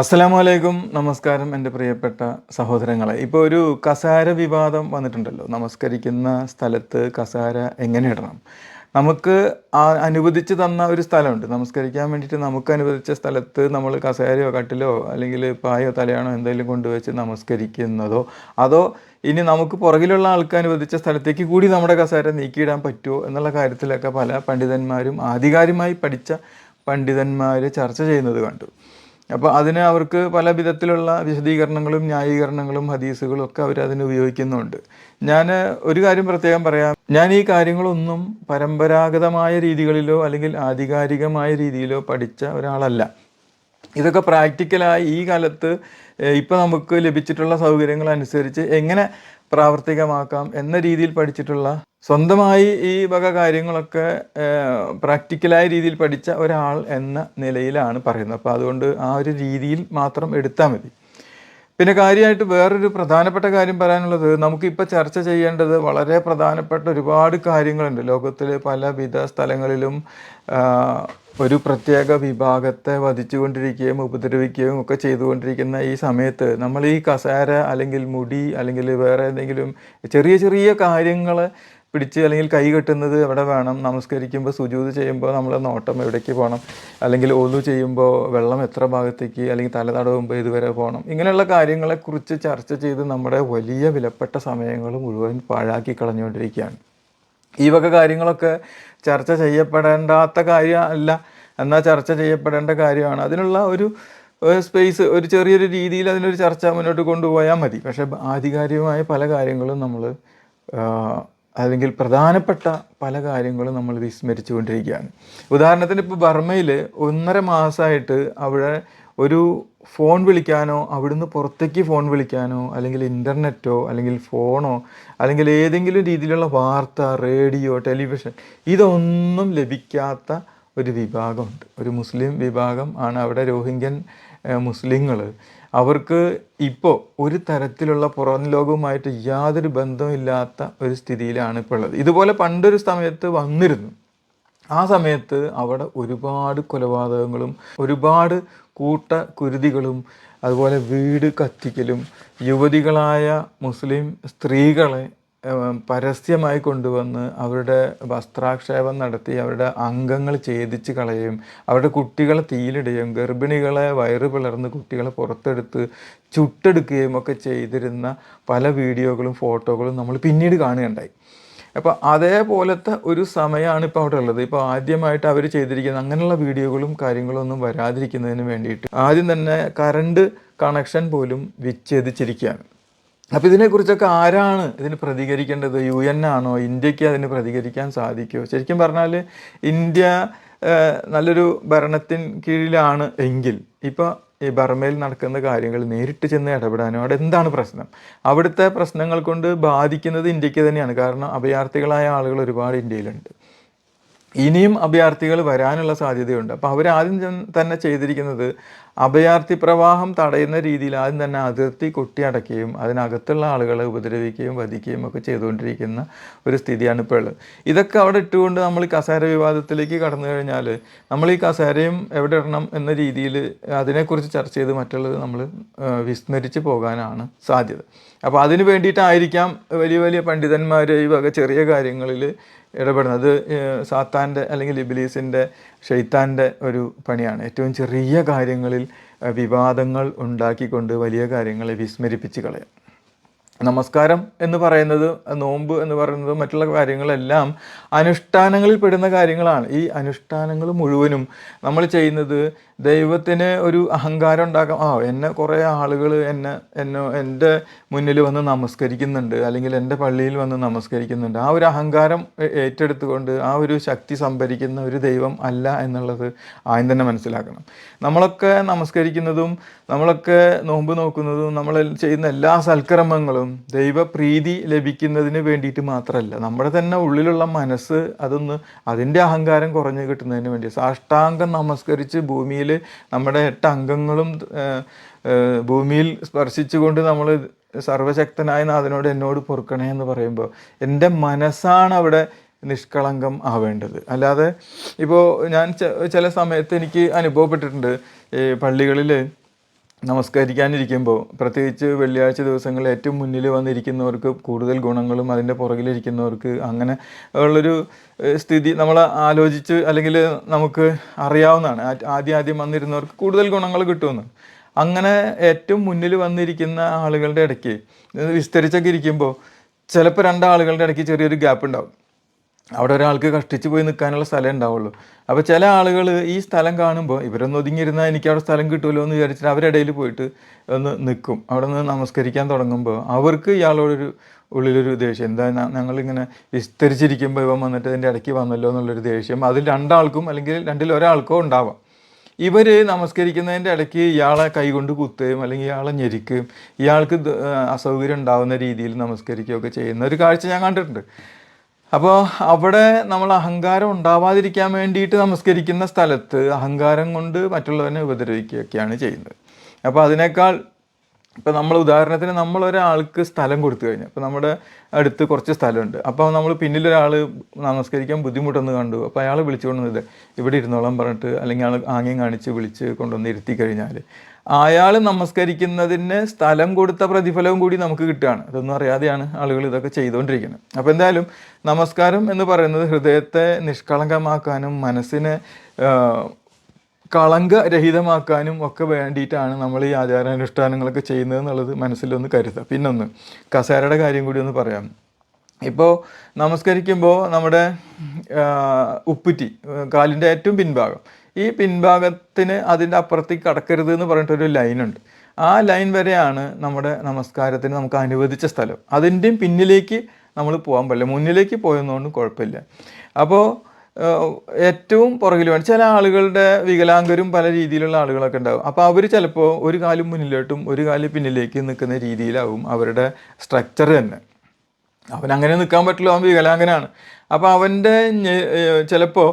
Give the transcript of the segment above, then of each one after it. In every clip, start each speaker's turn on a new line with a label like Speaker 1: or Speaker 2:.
Speaker 1: അസ്സലാമു അലൈക്കും നമസ്കാരം എന്റെ പ്രിയപ്പെട്ട സഹോദരങ്ങളെ. ഇപ്പോൾ ഒരു കസാര വിവാദം വന്നിട്ടുണ്ടല്ലോ. നമസ്കരിക്കുന്ന സ്ഥലത്ത് കസാര എങ്ങനെ ഇടണം? നമുക്ക് അനുവദിച്ച് തന്ന ഒരു സ്ഥലമുണ്ട്. നമസ്കരിക്കാൻ വേണ്ടിയിട്ട് നമുക്ക് അനുവദിച്ച സ്ഥലത്ത് നമ്മൾ കസേരയോ കട്ടിലോ അല്ലെങ്കിൽ പായോ തലയാണോ എന്തെങ്കിലും കൊണ്ടുവച്ച് നമസ്കരിക്കുന്നതോ അതോ ഇനി നമുക്ക് പുറകിലുള്ള ആൾക്ക് അനുവദിച്ച സ്ഥലത്തേക്ക് കൂടി നമ്മുടെ കസേര നീക്കിയിടാൻ പറ്റുമോ എന്നുള്ള കാര്യത്തിലൊക്കെ പല പണ്ഡിതന്മാരും ആധികാരികമായി പഠിച്ച പണ്ഡിതന്മാർ ചർച്ച ചെയ്യുന്നത് കണ്ടു. അപ്പോൾ അതിന് അവർക്ക് പല വിധത്തിലുള്ള വിശദീകരണങ്ങളും ന്യായീകരണങ്ങളും ഹദീസുകളും ഒക്കെ അവർ അതിന് ഉപയോഗിക്കുന്നുണ്ട്. ഞാൻ ഒരു കാര്യം പ്രത്യേകം പറയാം. ഞാൻ ഈ കാര്യങ്ങളൊന്നും പരമ്പരാഗതമായ രീതികളിലോ അല്ലെങ്കിൽ ആധികാരികമായ രീതിയിലോ പഠിച്ച ഒരാളല്ല. ഇതൊക്കെ പ്രാക്ടിക്കലായി ഈ കാലത്ത് ഇപ്പോൾ നമുക്ക് ലഭിച്ചിട്ടുള്ള സൗകര്യങ്ങൾ അനുസരിച്ച് എങ്ങനെ പ്രാവർത്തികമാക്കാം എന്ന രീതിയിൽ പഠിച്ചിട്ടുള്ള സ്വന്തമായി ഈ വക കാര്യങ്ങളൊക്കെ പ്രാക്ടിക്കലായ രീതിയിൽ പഠിച്ച ഒരാൾ എന്ന നിലയിലാണ് പറയുന്നത്. അപ്പോൾ അതുകൊണ്ട് ആ ഒരു രീതിയിൽ മാത്രം എടുത്താൽ മതി. പിന്നെ കാര്യമായിട്ട് വേറൊരു പ്രധാനപ്പെട്ട കാര്യം പറയാനുള്ളത് നമുക്കിപ്പോൾ ചർച്ച ചെയ്യേണ്ടത് വളരെ പ്രധാനപ്പെട്ട ഒരുപാട് കാര്യങ്ങളുണ്ട്. ലോകത്തിൽ പലവിധ സ്ഥലങ്ങളിലും ഒരു പ്രത്യേക വിഭാഗത്തെ വധിച്ചുകൊണ്ടിരിക്കുകയും ഉപദ്രവിക്കുകയും ഒക്കെ ചെയ്തുകൊണ്ടിരിക്കുന്ന ഈ സമയത്ത് നമ്മൾ ഈ കസേര അല്ലെങ്കിൽ മുടി അല്ലെങ്കിൽ വേറെ എന്തെങ്കിലും ചെറിയ ചെറിയ കാര്യങ്ങൾ പിടിച്ച് അല്ലെങ്കിൽ കൈ കെട്ടുന്നത് എവിടെ വേണം? നമസ്കരിക്കുമ്പോൾ സുജൂത് ചെയ്യുമ്പോൾ നമ്മൾ നോട്ടം എവിടേക്ക് പോകണം അല്ലെങ്കിൽ ഒന്നു ചെയ്യുമ്പോൾ വെള്ളം എത്ര ഭാഗത്തേക്ക് അല്ലെങ്കിൽ തല തടവുമ്പോൾ ഇതുവരെ പോകണം ഇങ്ങനെയുള്ള കാര്യങ്ങളെക്കുറിച്ച് ചർച്ച ചെയ്ത് നമ്മുടെ വലിയ വിലപ്പെട്ട സമയങ്ങൾ മുഴുവൻ പാഴാക്കി കളഞ്ഞുകൊണ്ടിരിക്കുകയാണ്. ഈ വക കാര്യങ്ങളൊക്കെ ചർച്ച ചെയ്യപ്പെടേണ്ടാത്ത കാര്യമല്ല എന്നാൽ ചർച്ച ചെയ്യപ്പെടേണ്ട കാര്യമാണ്. അതിനുള്ള ഒരു സ്പേസ് ഒരു ചെറിയൊരു രീതിയിൽ അതിനൊരു ചർച്ച മുന്നോട്ട് കൊണ്ടുപോയാൽ മതി. പക്ഷേ ആധികാരികമായ പല കാര്യങ്ങളും നമ്മൾ അല്ലെങ്കിൽ പ്രധാനപ്പെട്ട പല കാര്യങ്ങളും നമ്മൾ വിസ്മരിച്ചു കൊണ്ടിരിക്കുകയാണ് ഉദാഹരണത്തിന് ഇപ്പോൾ ബർമ്മയിൽ ഒന്നര മാസമായിട്ട് അവിടെ ഒരു ഫോൺ വിളിക്കാനോ അവിടുന്ന് പുറത്തേക്ക് ഫോൺ വിളിക്കാനോ അല്ലെങ്കിൽ ഇന്റർനെറ്റോ അല്ലെങ്കിൽ ഫോണോ അല്ലെങ്കിൽ ഏതെങ്കിലും രീതിയിലുള്ള വാർത്ത റേഡിയോ ടെലിവിഷൻ ഇതൊന്നും ലഭിക്കാത്ത ഒരു വിഭാഗമുണ്ട്. ഒരു മുസ്ലിം വിഭാഗം ആണ് അവിടെ രോഹിംഗ്യൻ മുസ്ലിങ്ങൾ അവർക്ക് ഇപ്പോൾ ഒരു തരത്തിലുള്ള പുറം ലോകവുമായിട്ട് യാതൊരു ബന്ധമില്ലാത്ത ഒരു സ്ഥിതിയിലാണ് ഇപ്പോൾ ഉള്ളത്. ഇതുപോലെ പണ്ടൊരു സമയത്ത് വന്നിരുന്നു. ആ സമയത്ത് അവിടെ ഒരുപാട് കൊലപാതകങ്ങളും ഒരുപാട് കൂട്ട കുരുതികളും അതുപോലെ വീട് കത്തിക്കലും യുവതികളായ മുസ്ലിം സ്ത്രീകളെ പരസ്യമായി കൊണ്ടുവന്ന് അവരുടെ വസ്ത്രാക്ഷേപം നടത്തി അവരുടെ അംഗങ്ങൾ ഛേദിച്ച് കളയുകയും അവരുടെ കുട്ടികളെ തീയിലിടുകയും ഗർഭിണികളെ വയറ് പിളർന്ന് കുട്ടികളെ പുറത്തെടുത്ത് ചുട്ടെടുക്കുകയും ഒക്കെ ചെയ്തിരുന്ന പല വീഡിയോകളും ഫോട്ടോകളും നമ്മൾ പിന്നീട് കാണുകയുണ്ടായി. അപ്പോൾ അതേപോലത്തെ ഒരു സമയമാണ് ഇപ്പോൾ അവിടെ ഉള്ളത്. ഇപ്പോൾ ആദ്യമായിട്ട് അവർ ചെയ്തിരിക്കുന്ന അങ്ങനെയുള്ള വീഡിയോകളും കാര്യങ്ങളും ഒന്നും വരാതിരിക്കുന്നതിന് വേണ്ടിയിട്ട് ആദ്യം തന്നെ കറണ്ട് കണക്ഷൻ പോലും വിച്ഛേദിച്ചിരിക്കുകയാണ്. അപ്പോൾ ഇതിനെക്കുറിച്ചൊക്കെ ആരാണ് ഇതിന് പ്രതികരിക്കേണ്ടത്? യു എൻ ആണോ? ഇന്ത്യയ്ക്ക് അതിന് പ്രതികരിക്കാൻ സാധിക്കുമോ ശരിക്കും പറഞ്ഞാൽ ഇന്ത്യ നല്ലൊരു ഭരണത്തിൻ കീഴിലാണ് എങ്കിൽ ഇപ്പോൾ ഈ ബർമയിൽ നടക്കുന്ന കാര്യങ്ങൾ നേരിട്ട് ചെന്ന് ഇടപെടാനും അവിടെ എന്താണ് പ്രശ്നം? അവിടുത്തെ പ്രശ്നങ്ങൾ കൊണ്ട് ബാധിക്കുന്നത് ഇന്ത്യയ്ക്ക് തന്നെയാണ്. കാരണം അഭയാർത്ഥികളായ ആളുകൾ ഒരുപാട് ഇന്ത്യയിലുണ്ട്. ഇനിയും അഭയാർത്ഥികൾ വരാനുള്ള സാധ്യതയുണ്ട്. അപ്പോൾ അവരാദ്യം തന്നെ ചെയ്തിരിക്കുന്നത് അഭയാർത്ഥി പ്രവാഹം തടയുന്ന രീതിയിൽ ആദ്യം തന്നെ അതിർത്തി കൊട്ടിയടക്കുകയും അതിനകത്തുള്ള ആളുകളെ ഉപദ്രവിക്കുകയും വധിക്കുകയും ഒക്കെ ചെയ്തുകൊണ്ടിരിക്കുന്ന ഒരു സ്ഥിതിയാണ് ഇപ്പോൾ ഉള്ളത്. ഇതൊക്കെ അവിടെ ഇട്ടുകൊണ്ട് നമ്മൾ കസേര വിവാദത്തിലേക്ക് കടന്നു കഴിഞ്ഞാൽ നമ്മൾ ഈ കസേരയും എവിടെ ഇടണം എന്ന രീതിയിൽ അതിനെക്കുറിച്ച് ചർച്ച ചെയ്ത് മറ്റുള്ളത് നമ്മൾ വിസ്മരിച്ച് പോകാനാണ് സാധ്യത. അപ്പോൾ അതിന് വേണ്ടിയിട്ടായിരിക്കാം വലിയ വലിയ പണ്ഡിതന്മാർ ഈ വക ചെറിയ കാര്യങ്ങളിൽ ഇടപെടുന്നത്. അത് സാത്താന്റെ അല്ലെങ്കിൽ ഇബിലീസിന്റെ ഷെയ്ത്താന്റെ ഒരു പണിയാണ്. ഏറ്റവും ചെറിയ കാര്യങ്ങളിൽ വിവാദങ്ങൾ ഉണ്ടാക്കിക്കൊണ്ട് വലിയ കാര്യങ്ങളെ വിസ്മരിപ്പിച്ച് കളയാം നമസ്കാരം എന്ന് പറയുന്നത് നോമ്പ് എന്ന് പറയുന്നത് മറ്റുള്ള കാര്യങ്ങളെല്ലാം അനുഷ്ഠാനങ്ങളിൽ പെടുന്ന കാര്യങ്ങളാണ്. ഈ അനുഷ്ഠാനങ്ങൾ മുഴുവനും നമ്മൾ ചെയ്യുന്നത് ദൈവത്തിന് ഒരു അഹങ്കാരം ഉണ്ടാക്കാം. ആ എന്നെ കുറേ ആളുകൾ എന്നെ എന്നെ എന്റെ മുന്നിൽ വന്ന് നമസ്കരിക്കുന്നുണ്ട് അല്ലെങ്കിൽ എന്റെ പള്ളിയിൽ വന്ന് നമസ്കരിക്കുന്നുണ്ട്. ആ ഒരു അഹങ്കാരം ഏറ്റെടുത്തുകൊണ്ട് ആ ഒരു ശക്തി സംഭരിക്കുന്ന ഒരു ദൈവം അല്ല എന്നുള്ളത് ആദ്യം തന്നെ മനസ്സിലാക്കണം. നമ്മളൊക്കെ നമസ്കരിക്കുന്നതും നമ്മളൊക്കെ നോമ്പ് നോക്കുന്നതും നമ്മൾ ചെയ്യുന്ന എല്ലാ സൽക്കർമ്മങ്ങളും ദൈവപ്രീതി ലഭിക്കുന്നതിന് വേണ്ടിയിട്ട് മാത്രമല്ല നമ്മുടെ തന്നെ ഉള്ളിലുള്ള മനസ്സ് അതൊന്ന് അതിന്റെ അഹങ്കാരം കുറഞ്ഞു കിട്ടുന്നതിന് വേണ്ടി. സാഷ്ടാംഗം നമസ്കരിച്ച് ഭൂമിയിൽ നമ്മുടെ എട്ട് അംഗങ്ങളും ഭൂമിയിൽ സ്പർശിച്ചുകൊണ്ട് നമ്മൾ സർവശക്തനായ നാഥനോട് എന്നോട് പൊറുക്കണേ എന്ന് പറയുമ്പോൾ എന്റെ മനസ്സാണ് അവിടെ നിഷ്കളങ്കം ആവേണ്ടത്. അല്ലാതെ ഇപ്പോൾ ഞാൻ ചില സമയത്ത് എനിക്ക് അനുഭവപ്പെട്ടിട്ടുണ്ട് പള്ളികളിൽ നമസ്കരിക്കാനിരിക്കുമ്പോൾ പ്രത്യേകിച്ച് വെള്ളിയാഴ്ച ദിവസങ്ങളിൽ ഏറ്റവും മുന്നിൽ വന്നിരിക്കുന്നവർക്ക് കൂടുതൽ ഗുണങ്ങളും അതിന്റെ പുറകിലിരിക്കുന്നവർക്ക് അങ്ങനെ ഉള്ളൊരു സ്ഥിതി നമ്മൾ ആലോചിച്ച് അല്ലെങ്കിൽ നമുക്ക് അറിയാവുന്നതാണ്. ആദ്യം ആദ്യം വന്നിരുന്നവർക്ക് കൂടുതൽ ഗുണങ്ങൾ കിട്ടുമെന്ന്. അങ്ങനെ ഏറ്റവും മുന്നിൽ വന്നിരിക്കുന്ന ആളുകളുടെ ഇടയ്ക്ക് വിസ്തരിച്ചൊക്കെ ഇരിക്കുമ്പോൾ ചിലപ്പോൾ രണ്ടാളുകളുടെ ഇടയ്ക്ക് ചെറിയൊരു ഗ്യാപ്പ് ഉണ്ടാവും. അവിടെ ഒരാൾക്ക് കഷ്ടിച്ച് പോയി നിൽക്കാനുള്ള സ്ഥലം ഉണ്ടാവുള്ളൂ. അപ്പോൾ ചില ആളുകൾ ഈ സ്ഥലം കാണുമ്പോൾ ഇവരൊന്ന് ഒതുങ്ങിയിരുന്നാൽ എനിക്ക് അവിടെ സ്ഥലം കിട്ടുമല്ലോ എന്ന് വിചാരിച്ചിട്ട് അവരിടയിൽ പോയിട്ട് ഒന്ന് നിൽക്കും അവിടെ നിന്ന് നമസ്കരിക്കാൻ തുടങ്ങുമ്പോൾ അവർക്ക് ഇയാളോടൊരു ഉള്ളിലൊരു ദേഷ്യം. എന്താ ഞങ്ങളിങ്ങനെ വിസ്തരിച്ചിരിക്കുമ്പോൾ ഇവൻ വന്നിട്ട് ഇതിന്റെ ഇടയ്ക്ക് വന്നല്ലോ എന്നുള്ളൊരു ദേഷ്യം. അതിൽ രണ്ടാൾക്കും അല്ലെങ്കിൽ രണ്ടിൽ ഒരാൾക്കോ ഉണ്ടാവാം. ഇവർ നമസ്കരിക്കുന്നതിന്റെ ഇടയ്ക്ക് ഇയാളെ കൈകൊണ്ട് കുത്തുകയും അല്ലെങ്കിൽ ഇയാളെ ഞെരിക്കുകയും ഇയാൾക്ക് അസൗകര്യം ഉണ്ടാവുന്ന രീതിയിൽ നമസ്കരിക്കുകയൊക്കെ ചെയ്യുന്ന ഒരു കാഴ്ച ഞാൻ കണ്ടിട്ടുണ്ട്. അപ്പോൾ അവിടെ നമ്മൾ അഹങ്കാരം ഉണ്ടാവാതിരിക്കാൻ വേണ്ടിയിട്ട് നമസ്കരിക്കുന്ന സ്ഥലത്ത് അഹങ്കാരം കൊണ്ട് മറ്റുള്ളവനെ ഉപദ്രവിക്കുകയൊക്കെയാണ് ചെയ്യുന്നത്. അപ്പോൾ അതിനേക്കാൾ ഇപ്പം നമ്മൾ ഉദാഹരണത്തിന് നമ്മൾ ഒരാൾക്ക് സ്ഥലം കൊടുത്തു കഴിഞ്ഞു. അപ്പോൾ നമ്മുടെ അടുത്ത് കുറച്ച് സ്ഥലമുണ്ട്. അപ്പോൾ നമ്മൾ പിന്നിലൊരാൾ നമസ്കരിക്കാൻ ബുദ്ധിമുട്ടെന്ന് കണ്ടു. അപ്പോൾ അയാൾ വിളിച്ചുകൊണ്ടു വന്നത് ഇവിടെ ഇരുന്നോളം പറഞ്ഞിട്ട് അല്ലെങ്കിൽ ആൾ ആംഗ്യം കാണിച്ച് വിളിച്ച് കൊണ്ടുവന്ന് ഇരുത്തി കഴിഞ്ഞാൽ അയാൾ നമസ്കരിക്കുന്നതിന് സ്ഥലം കൊടുത്ത പ്രതിഫലവും കൂടി നമുക്ക് കിട്ടുകയാണ്. അതൊന്നും അറിയാതെയാണ് ആളുകൾ ഇതൊക്കെ ചെയ്തുകൊണ്ടിരിക്കുന്നത്. അപ്പോൾ എന്തായാലും നമസ്കാരം എന്ന് പറയുന്നത് ഹൃദയത്തെ നിഷ്കളങ്കമാക്കാനും മനസ്സിനെ കളങ്കരഹിതമാക്കാനും ഒക്കെ വേണ്ടിയിട്ടാണ് നമ്മൾ ഈ ആചാരാനുഷ്ഠാനങ്ങളൊക്കെ ചെയ്യുന്നത് എന്നുള്ളത് മനസ്സിലൊന്ന് കരുതുക. പിന്നൊന്ന് കസേരയുടെ കാര്യം കൂടി ഒന്ന് പറയാം. ഇപ്പോൾ നമസ്കരിക്കുമ്പോൾ നമ്മുടെ ഉപ്പുറ്റി കാലിന്റെ ഏറ്റവും പിൻഭാഗം. ഈ പിൻഭാഗത്തിന് അതിന്റെ അപ്പുറത്തേക്ക് കടക്കരുത് എന്ന് പറഞ്ഞിട്ടൊരു ലൈനുണ്ട് ആ ലൈൻ വരെയാണ് നമ്മുടെ നമസ്കാരത്തിന് നമുക്ക് അനുവദിച്ച സ്ഥലം. അതിന്റെയും പിന്നിലേക്ക് നമ്മൾ പോകാൻ പറ്റില്ല മുന്നിലേക്ക് പോയെന്നുകൊണ്ട് കുഴപ്പമില്ല. അപ്പോൾ ഏറ്റവും പുറകിൽ വേണം. ചില ആളുകളുടെ വികലാംഗരും പല രീതിയിലുള്ള ആളുകളൊക്കെ ഉണ്ടാവും. അപ്പോൾ അവർ ചിലപ്പോൾ ഒരു കാലും മുന്നിലോട്ടും ഒരു കാൽ പിന്നിലേക്ക് നിൽക്കുന്ന രീതിയിലാവും അവരുടെ സ്ട്രക്ചർ തന്നെ. അവൻ അങ്ങനെ നിൽക്കാൻ പറ്റുള്ളൂ അവൻ വികലാംഗനാണ്. അപ്പോൾ അവന്റെ ചിലപ്പോൾ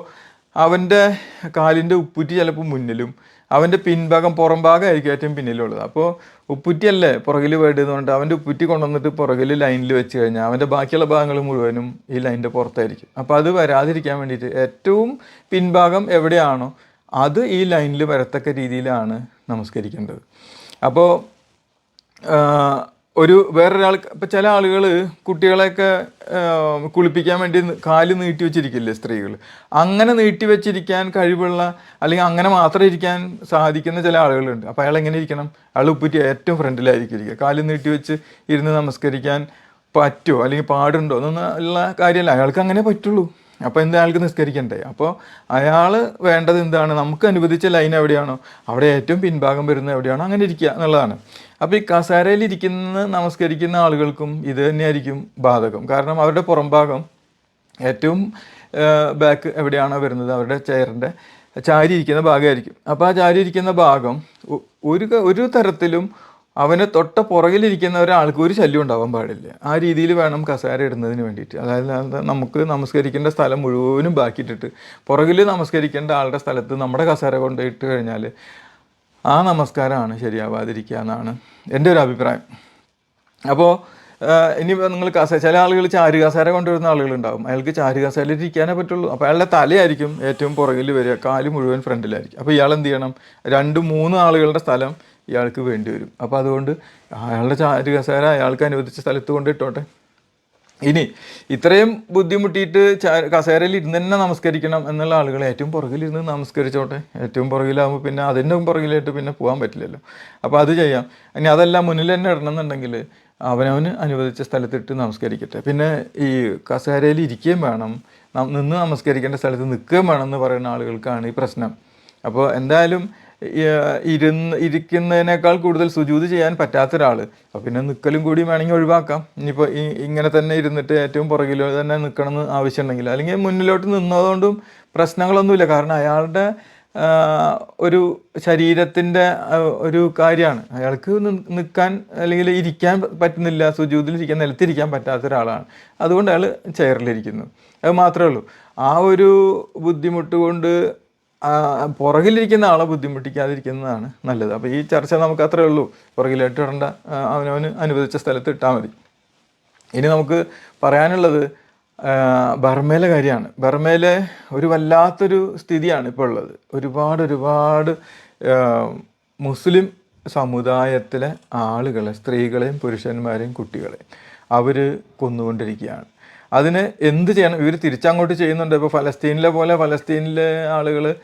Speaker 1: അവന്റെ കാലിന്റെ ഉപ്പുറ്റി ചിലപ്പോൾ മുന്നിലും അവന്റെ പിൻഭാഗം പുറം ഭാഗമായിരിക്കും ഏറ്റവും പിന്നിലുള്ളത്. അപ്പോൾ ഉപ്പുറ്റിയല്ലേ പുറകിൽ വേണ്ടതുകൊണ്ട് അവന്റെ ഉപ്പുറ്റി കൊണ്ടുവന്നിട്ട് പുറകിൽ ലൈനിൽ വെച്ച് കഴിഞ്ഞാൽ അവന്റെ ബാക്കിയുള്ള ഭാഗങ്ങൾ മുഴുവനും ഈ ലൈനിന്റെ പുറത്തായിരിക്കും. അപ്പോൾ അത് വരാതിരിക്കാൻ വേണ്ടിയിട്ട് ഏറ്റവും പിൻഭാഗം എവിടെയാണോ അത് ഈ ലൈനിൽ വരത്തക്ക രീതിയിലാണ് നമസ്കരിക്കേണ്ടത്. അപ്പോൾ ഒരു വേറൊരാൾ ഇപ്പം ചില ആളുകൾ കുട്ടികളെയൊക്കെ കുളിപ്പിക്കാൻ വേണ്ടി കാൽ നീട്ടി വെച്ചിരിക്കില്ലേ സ്ത്രീകൾ അങ്ങനെ നീട്ടി വെച്ചിരിക്കാൻ കഴിവുള്ള അല്ലെങ്കിൽ അങ്ങനെ മാത്രം ഇരിക്കാൻ സാധിക്കുന്ന ചില ആളുകളുണ്ട്. അപ്പോൾ അയാൾ എങ്ങനെ ഇരിക്കണം? അയാൾ ഉപ്പുറ്റി ഏറ്റവും ഫ്രണ്ടിലായിരിക്കും ഇരിക്കുക. കാൽ നീട്ടി വെച്ച് ഇരുന്ന് നമസ്കരിക്കാൻ പറ്റുമോ? അല്ലെങ്കിൽ പാടുണ്ടോ? എന്നൊന്നും ഉള്ള കാര്യമല്ല. അയാൾക്ക് അങ്ങനെ പറ്റുള്ളൂ. അപ്പോൾ എന്താ അയാൾക്ക് നിസ്കരിക്കണ്ടേ? അപ്പോൾ അയാൾ വേണ്ടത് എന്താണ്? നമുക്ക് അനുവദിച്ച ലൈൻ എവിടെയാണോ അവിടെ ഏറ്റവും പിൻഭാഗം വരുന്നത് എവിടെയാണോ അങ്ങനെ ഇരിക്കുക എന്നുള്ളതാണ്. അപ്പോൾ ഈ കസേരയിൽ ഇരിക്കുന്ന നമസ്കരിക്കുന്ന ആളുകൾക്കും ഇത് തന്നെയായിരിക്കും ബാധകം. കാരണം അവരുടെ പുറംഭാഗം ഏറ്റവും ബാക്ക് എവിടെയാണോ വരുന്നത് അവരുടെ ചെയറിന്റെ ചാരി ഇരിക്കുന്ന ഭാഗമായിരിക്കും. അപ്പോൾ ആ ചാരി ഇരിക്കുന്ന ഭാഗം ഒരു ഒരു തരത്തിലും അവനെ തൊട്ട പുറകിലിരിക്കുന്ന ഒരാൾക്ക് ഒരു ശല്യം ഉണ്ടാവാൻ പാടില്ല. ആ രീതിയിൽ വേണം കസേര ഇടുന്നതിന് വേണ്ടിയിട്ട്. അതായത് നമുക്ക് നമസ്കരിക്കേണ്ട സ്ഥലം മുഴുവനും ബാക്കിയിട്ടിട്ട് പുറകിൽ നമസ്കരിക്കേണ്ട ആളുടെ സ്ഥലത്ത് നമ്മുടെ കസേര കൊണ്ടിട്ട് കഴിഞ്ഞാൽ ആ നമസ്കാരമാണ് ശരിയാവാതിരിക്കുക എന്നാണ് എന്റെ ഒരു അഭിപ്രായം. അപ്പോൾ ഇനി നിങ്ങൾ കസേര ചില ആളുകൾ ചാരു കസേര കൊണ്ടുവരുന്ന ആളുകളുണ്ടാവും. അയാൾക്ക് ചാരു കസേരയിൽ ഇരിക്കാനേ പറ്റുള്ളൂ. അപ്പോൾ അയാളുടെ തലയായിരിക്കും ഏറ്റവും പുറകിൽ വരിക. കാൽ മുഴുവൻ ഫ്രണ്ടിലായിരിക്കും. അപ്പോൾ ഇയാൾ എന്ത് ചെയ്യണം? രണ്ട് മൂന്ന് ആളുകളുടെ സ്ഥലം ഇയാൾക്ക് വേണ്ടി വരും. അപ്പോൾ അതുകൊണ്ട് അയാളുടെ ചാരു കസേര അയാൾക്ക് അനുവദിച്ച സ്ഥലത്ത് കൊണ്ട് ഇട്ടോട്ടെ ഇനി ഇത്രയും ബുദ്ധിമുട്ടിയിട്ട് കസേരയിൽ ഇരുന്ന് തന്നെ നമസ്കരിക്കണം എന്നുള്ള ആളുകൾ ഏറ്റവും പുറകിലിരുന്ന് നമസ്കരിച്ചോട്ടെ. ഏറ്റവും പുറകിലാകുമ്പോൾ പിന്നെ അതിന്റെ പുറകിലായിട്ട് പിന്നെ പോകാൻ പറ്റില്ലല്ലോ. അപ്പോൾ അത് ചെയ്യാം. ഇനി അതെല്ലാം മുന്നിൽ തന്നെ ഇടണം എന്നുണ്ടെങ്കിൽ അവനവന് അനുവദിച്ച സ്ഥലത്തിട്ട് നമസ്കരിക്കട്ടെ. പിന്നെ ഈ കസേരയിൽ ഇരിക്കുകയും വേണം. നിന്ന് നമസ്കരിക്കേണ്ട സ്ഥലത്ത് നിൽക്കുകയും വേണം എന്ന് പറയുന്ന ആളുകൾക്കാണ് ഈ പ്രശ്നം. അപ്പോൾ എന്തായാലും ഇരുന്ന് ഇരിക്കുന്നതിനേക്കാൾ കൂടുതൽ സുജൂത് ചെയ്യാൻ പറ്റാത്ത ഒരാൾ അപ്പോൾ പിന്നെ നിൽക്കലും കൂടി വേണമെങ്കിൽ ഒഴിവാക്കാം. ഇനിയിപ്പോൾ ഇങ്ങനെ തന്നെ ഇരുന്നിട്ട് ഏറ്റവും പുറകിലോ തന്നെ നിൽക്കണമെന്ന് ആവശ്യമുണ്ടെങ്കിൽ. അല്ലെങ്കിൽ മുന്നിലോട്ട് നിന്നതുകൊണ്ടും പ്രശ്നങ്ങളൊന്നുമില്ല. കാരണം അയാളുടെ ഒരു ശരീരത്തിന്റെ ഒരു കാര്യമാണ്. അയാൾക്ക് നിൽക്കാൻ അല്ലെങ്കിൽ ഇരിക്കാൻ പറ്റുന്നില്ല. സുജൂതിലിരിക്കാൻ നിലത്തിരിക്കാൻ പറ്റാത്ത ഒരാളാണ്. അതുകൊണ്ട് അയാൾ ചെയറിലിരിക്കുന്നു. അത് മാത്രമേ ഉള്ളൂ. ആ ഒരു ബുദ്ധിമുട്ട് കൊണ്ട് പുറകിലിരിക്കുന്ന ആളെ ബുദ്ധിമുട്ടിക്കാതിരിക്കുന്നതാണ് നല്ലത്. അപ്പോൾ ഈ ചർച്ച നമുക്ക് അത്രേ ഉള്ളൂ. പുറകിലായിട്ട് ഇടണ്ട അവനവന് അനുവദിച്ച സ്ഥലത്ത് ഇട്ടാൽ മതി. ഇനി നമുക്ക് പറയാനുള്ളത് ബർമയിലെ കാര്യമാണ്. ബർമയിലെ ഒരു വല്ലാത്തൊരു സ്ഥിതിയാണ് ഇപ്പോൾ ഉള്ളത്. ഒരുപാട് ഒരുപാട് മുസ്ലിം സമുദായത്തിലെ ആളുകളെ സ്ത്രീകളെയും പുരുഷന്മാരെയും കുട്ടികളെയും അവർ കൊന്നുകൊണ്ടിരിക്കുകയാണ്. അതിന് എന്ത് ചെയ്യണം? ഇവർ തിരിച്ചങ്ങോട്ട് ചെയ്യുന്നുണ്ട്. ഇപ്പോൾ ഫലസ്തീനിലെ പോലെ ഫലസ്തീനിലെ ആളുകൾ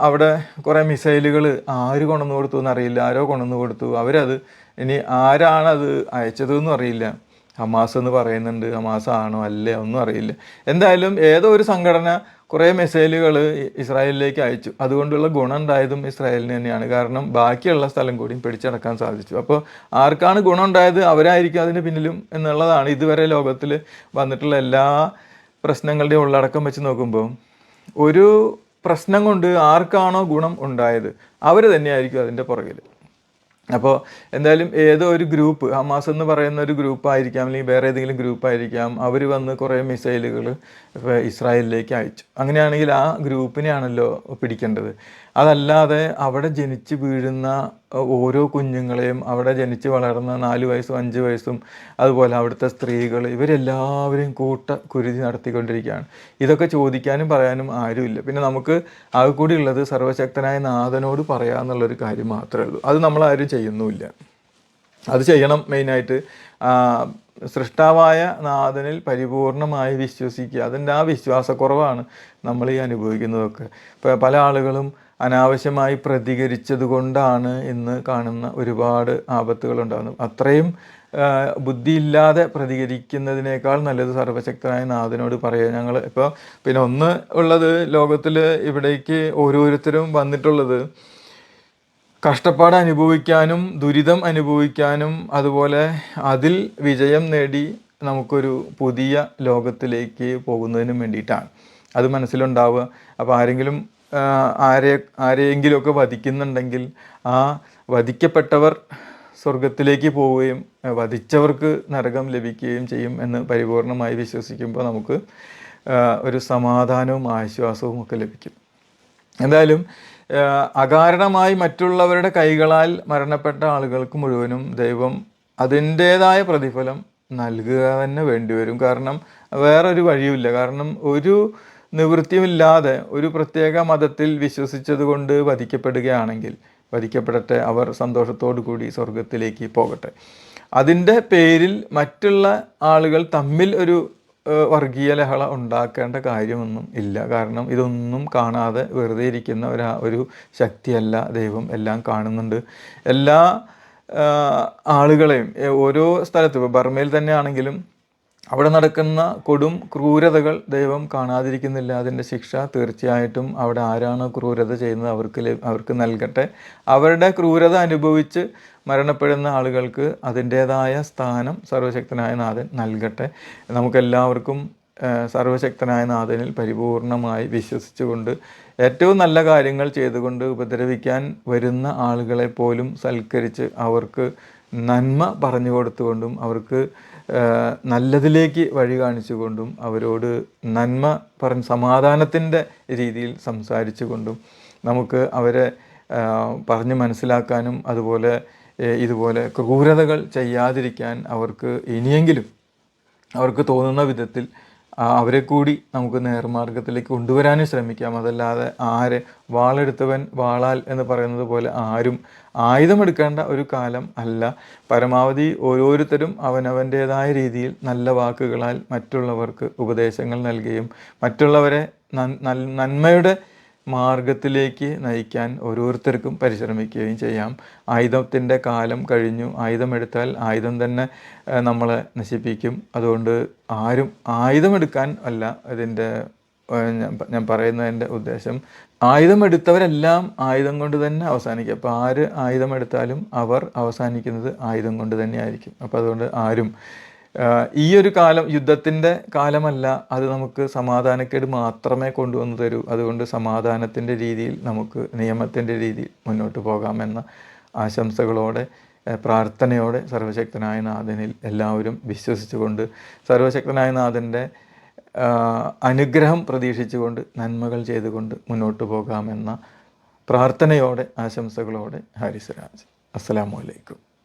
Speaker 1: അവിടെ കുറേ മിസൈലുകൾ ആര് കൊണ്ടുവന്ന് കൊടുത്തു എന്നറിയില്ല. ആരോ കൊണ്ടുവന്ന് കൊടുത്തു. അവരത് ഇനി ആരാണത് അയച്ചതെന്നും അറിയില്ല. ഹമാസ് എന്ന് പറയുന്നുണ്ട്. ഹമാസ് ആണോ അല്ലേ ഒന്നും അറിയില്ല. എന്തായാലും ഏതോ ഒരു സംഘടന കുറേ മെസ്സേജുകൾ ഇസ്രായേലിലേക്ക് അയച്ചു. അതുകൊണ്ടുള്ള ഗുണം ഉണ്ടായതും ഇസ്രായേലിന് തന്നെയാണ്. കാരണം ബാക്കിയുള്ള സ്ഥലം കൂടിയും പിടിച്ചടക്കാൻ സാധിച്ചു. അപ്പോൾ ആർക്കാണ് ഗുണം ഉണ്ടായത്? അവരായിരിക്കും അതിന് പിന്നിലും എന്നുള്ളതാണ് ഇതുവരെ ലോകത്തിൽ വന്നിട്ടുള്ള എല്ലാ പ്രശ്നങ്ങളുടെയും ഉള്ളടക്കം വെച്ച് നോക്കുമ്പോൾ ഒരു പ്രശ്നം കൊണ്ട് ആർക്കാണോ ഗുണം ഉണ്ടായത്? അവർ തന്നെയായിരിക്കും അതിന്റെ പുറകിൽ അപ്പോൾ എന്തായാലും ഏതോ ഒരു ഗ്രൂപ്പ് ഹമാസ് എന്ന് പറയുന്ന ഒരു ഗ്രൂപ്പ് ആയിരിക്കാം അല്ലെങ്കിൽ വേറെ ഏതെങ്കിലും ഗ്രൂപ്പ് ആയിരിക്കാം അവർ വന്ന് കുറേ മിസൈലുകൾ ഇസ്രായേലിലേക്ക് അയച്ചു. അങ്ങനെയാണെങ്കിൽ ആ ഗ്രൂപ്പിനെയാണല്ലോ പിടിക്കേണ്ടത്. അതല്ലാതെ അവിടെ ജനിച്ച് വീഴുന്ന ഓരോ കുഞ്ഞുങ്ങളെയും അവിടെ ജനിച്ച് വളർന്ന നാല് വയസ്സും അഞ്ച് വയസ്സും അതുപോലെ അവിടുത്തെ സ്ത്രീകൾ ഇവരെല്ലാവരെയും കൂട്ട കുരുതി നടത്തിക്കൊണ്ടിരിക്കുകയാണ്. ഇതൊക്കെ ചോദിക്കാനും പറയാനും ആരുമില്ല. പിന്നെ നമുക്ക് ആകെ കൂടി ഉള്ളത് സർവശക്തനായ നാഥനോട് പറയാമെന്നുള്ളൊരു കാര്യം മാത്രമേ ഉള്ളൂ. അത് നമ്മളാരും ചെയ്യുന്നുമില്ല. അത് ചെയ്യണം മെയിനായിട്ട്. സൃഷ്ടാവായ നാഥനിൽ പരിപൂർണമായി വിശ്വസിക്കുക. അതിന്റെ ആ വിശ്വാസക്കുറവാണ് നമ്മൾ ഈ അനുഭവിക്കുന്നതൊക്കെ. ഇപ്പോൾ പല ആളുകളും അനാവശ്യമായി പ്രതികരിച്ചത് കൊണ്ടാണ് ഇന്ന് കാണുന്ന ഒരുപാട് ആപത്തുകൾ ഉണ്ടാകുന്നത്. അത്രയും ബുദ്ധിയില്ലാതെ പ്രതികരിക്കുന്നതിനേക്കാൾ നല്ലത് സർവശക്തനായ നാഥനോട് പറയുക. ഞങ്ങൾ ഇപ്പോൾ പിന്നെ ഒന്ന് ഉള്ളത് ലോകത്തിൽ ഇവിടേക്ക് ഓരോരുത്തരും വന്നിട്ടുള്ളത് കഷ്ടപ്പാട് അനുഭവിക്കാനും ദുരിതം അനുഭവിക്കാനും അതുപോലെ അതിൽ വിജയം നേടി നമുക്കൊരു പുതിയ ലോകത്തിലേക്ക് പോകുന്നതിനും വേണ്ടിയിട്ടാണ്. അത് മനസ്സിലുണ്ടാവുക. അപ്പോൾ ആരെങ്കിലും ആരെ ആരെയെങ്കിലുമൊക്കെ വധിക്കുന്നുണ്ടെങ്കിൽ ആ വധിക്കപ്പെട്ടവർ സ്വർഗത്തിലേക്ക് പോവുകയും വധിച്ചവർക്ക് നരകം ലഭിക്കുകയും ചെയ്യും എന്ന് പരിപൂർണമായി വിശ്വസിക്കുമ്പോൾ നമുക്ക് ഒരു സമാധാനവും ആശ്വാസവും ഒക്കെ ലഭിക്കും. എന്തായാലും അകാരണമായി മറ്റുള്ളവരുടെ കൈകളാൽ മരണപ്പെട്ട ആളുകൾക്ക് മുഴുവനും ദൈവം അതിന്റേതായ പ്രതിഫലം നൽകുക തന്നെ വേണ്ടിവരും കാരണം വേറൊരു വഴിയുമില്ല. കാരണം ഒരു നിവൃത്തിയുമില്ലാതെ ഒരു പ്രത്യേക മതത്തിൽ വിശ്വസിച്ചതുകൊണ്ട് വധിക്കപ്പെടുകയാണെങ്കിൽ വധിക്കപ്പെടട്ടെ അവർ സന്തോഷത്തോടു കൂടി സ്വർഗത്തിലേക്ക് പോകട്ടെ. അതിന്റെ പേരിൽ മറ്റുള്ള ആളുകൾ തമ്മിൽ ഒരു വർഗീയ ലഹള ഉണ്ടാക്കേണ്ട കാര്യമൊന്നും ഇല്ല. കാരണം ഇതൊന്നും കാണാതെ വെറുതെ ഇരിക്കുന്ന ഒരു ഒരു ശക്തിയല്ല ദൈവം എല്ലാം കാണുന്നുണ്ട്. എല്ലാ ആളുകളെയും ഓരോ സ്ഥലത്തും ഇപ്പോൾ ബർമയിൽ തന്നെ ആണെങ്കിലും അവിടെ നടക്കുന്ന കൊടും ക്രൂരതകൾ ദൈവം കാണാതിരിക്കുന്നില്ല. അതിന്റെ ശിക്ഷ തീർച്ചയായിട്ടും അവിടെ ആരാണ് ക്രൂരത ചെയ്യുന്നത് അവർക്ക് അവർക്ക് നൽകട്ടെ. അവരുടെ ക്രൂരത അനുഭവിച്ച് മരണപ്പെടുന്ന ആളുകൾക്ക് അതിന്റേതായ സ്ഥാനം സർവശക്തനായ നാഥൻ നൽകട്ടെ. നമുക്കെല്ലാവർക്കും സർവശക്തനായ നാഥനിൽ പരിപൂർണമായി വിശ്വസിച്ചുകൊണ്ട് ഏറ്റവും നല്ല കാര്യങ്ങൾ ചെയ്തുകൊണ്ട് ഉപദ്രവിക്കാൻ വരുന്ന ആളുകളെ പോലും സൽക്കരിച്ച് അവർക്ക് നന്മ പറഞ്ഞു കൊടുത്തുകൊണ്ടും അവർക്ക് നല്ലതിലേക്ക് വഴി കാണിച്ചുകൊണ്ടും അവരോട് നന്മ പറഞ്ഞ് സമാധാനത്തിന്റെ രീതിയിൽ സംസാരിച്ചുകൊണ്ടും നമുക്ക് അവരെ പറഞ്ഞ് മനസ്സിലാക്കാനും അതുപോലെ ഇതുപോലെ ക്രൂരതകൾ ചെയ്യാതിരിക്കാൻ അവർക്ക് ഇനിയെങ്കിലും അവർക്ക് തോന്നുന്ന വിധത്തിൽ അവരെ കൂടി നമുക്ക് നേർമാർഗത്തിലേക്ക് കൊണ്ടുവരാനും ശ്രമിക്കാം. അതല്ലാതെ ആരെ വാളെടുത്തവൻ വാളാൽ എന്ന് പറയുന്നത് പോലെ ആരും ആയുധമെടുക്കേണ്ട ഒരു കാലം അല്ല. പരമാവധി ഓരോരുത്തരും അവനവന്റേതായ രീതിയിൽ നല്ല വാക്കുകളാൽ മറ്റുള്ളവർക്ക് ഉപദേശങ്ങൾ നൽകുകയും മറ്റുള്ളവരെ നന്മയുടെ മാർഗത്തിലേക്ക് നയിക്കാൻ ഓരോരുത്തർക്കും പരിശ്രമിക്കുകയും ചെയ്യാം. ആയുധത്തിന്റെ കാലം കഴിഞ്ഞു. ആയുധമെടുത്താൽ ആയുധം തന്നെ നമ്മളെ നശിപ്പിക്കും. അതുകൊണ്ട് ആരും ആയുധമെടുക്കാൻ അല്ല ഇതിന്റെ ഞാൻ പറയുന്നതിന്റെ ഉദ്ദേശം ആയുധം എടുത്തവരെല്ലാം ആയുധം കൊണ്ട് തന്നെ അവസാനിക്കും. അപ്പോൾ ആര് ആയുധം എടുത്താലും അവർ അവസാനിക്കുന്നത് ആയുധം കൊണ്ട് തന്നെയായിരിക്കും. അപ്പോൾ അതുകൊണ്ട് ആരും ഈ ഒരു കാലം യുദ്ധത്തിന്റെ കാലമല്ല. അത് നമുക്ക് സമാധാനക്കേട് മാത്രമേ കൊണ്ടുവന്നു തരൂ. അതുകൊണ്ട് സമാധാനത്തിന്റെ രീതിയിൽ നമുക്ക് നിയമത്തിന്റെ രീതിയിൽ മുന്നോട്ട് പോകാമെന്ന ആശംസകളോടെ പ്രാർത്ഥനയോടെ സർവശക്തനായ നാഥനിൽ എല്ലാവരും വിശ്വസിച്ചുകൊണ്ട് സർവശക്തനായ നാഥന്റെ അനുഗ്രഹം പ്രതീക്ഷിച്ചുകൊണ്ട് നന്മകൾ ചെയ്തുകൊണ്ട് മുന്നോട്ട് പോകാമെന്ന പ്രാർത്ഥനയോടെ ആശംസകളോടെ ഹാരിസ്രാജ് അസ്സാം വലൈക്കും